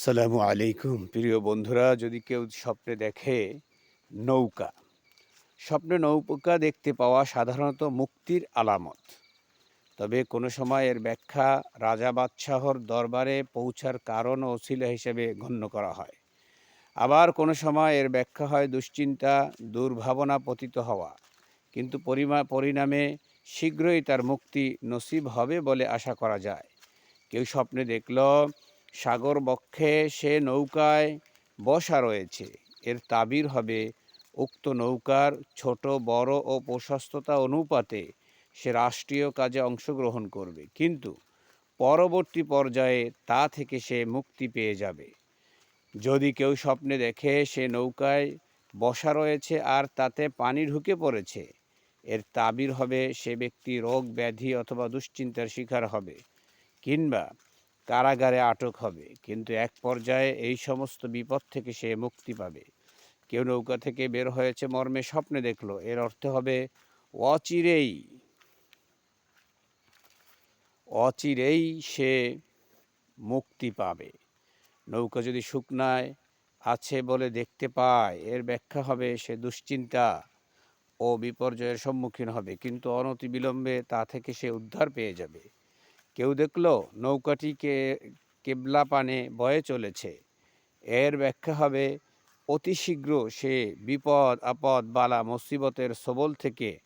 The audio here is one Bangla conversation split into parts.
সালামু আলাইকুম। প্রিয় বন্ধুরা, যদি কেউ স্বপ্নে দেখে নৌকা, স্বপ্নে নৌকা দেখতে পাওয়া সাধারণত মুক্তির আলামত। তবে কোনো সময় এর ব্যাখ্যা রাজা বাদশাহর দরবারে পৌঁছার কারণ ও ছিলা হিসেবে গণ্য করা হয়। আবার কোনো সময় এর ব্যাখ্যা হয় দুশ্চিন্তা, দুর্ভাবনা পতিত হওয়া। কিন্তু পরিমা, পরিণামে শীঘ্রই তার মুক্তি নসিব হবে বলে আশা করা যায়। কেউ স্বপ্নে দেখল সাগর বক্ষে সে নৌকায় বসা রয়েছে। এর তাবির হবে উক্ত নৌকার ছোট, বড় ও প্রশস্ততা অনুপাতে সে রাষ্ট্রীয় কাজে অংশগ্রহণ করবে। কিন্তু পরবর্তী পর্যায়ে তা থেকে সে মুক্তি পেয়ে যাবে। যদি কেউ স্বপ্নে দেখে সে নৌকায় বসা রয়েছে আর তাতে পানি ঢুকে পড়েছে, এর তাবির হবে সে ব্যক্তি রোগ ব্যাধি অথবা দুশ্চিন্তার শিকার হবে। কিংবা কারাগারে আটক হবে। কিন্তু এক পর্যায়ে এই সমস্ত বিপদ থেকে সে মুক্তি পাবে। কেউ নৌকা থেকে বের হয়েছে মর্মে স্বপ্নে দেখল। এর অর্থ হবে অচিরেই অচিরেই সে মুক্তি পাবে। নৌকা যদি শুকনায় আছে বলে দেখতে পায়, এর ব্যাখ্যা হবে সে দুশ্চিন্তা ও বিপর্যয়ের সম্মুখীন হবে। কিন্তু অনতি অনতিবিলম্বে তা থেকে সে উদ্ধার পেয়ে যাবে। দেখল নৌকাটিকে কেবলা পানে বয়ে চলেছে। এর ব্যাখ্যা হবে, অতি শীঘ্র সে বিপদ আপদ বালা মুসিবতের সবল থেকে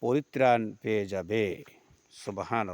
পরিত্রাণ পেয়ে যাবে। সুবাহান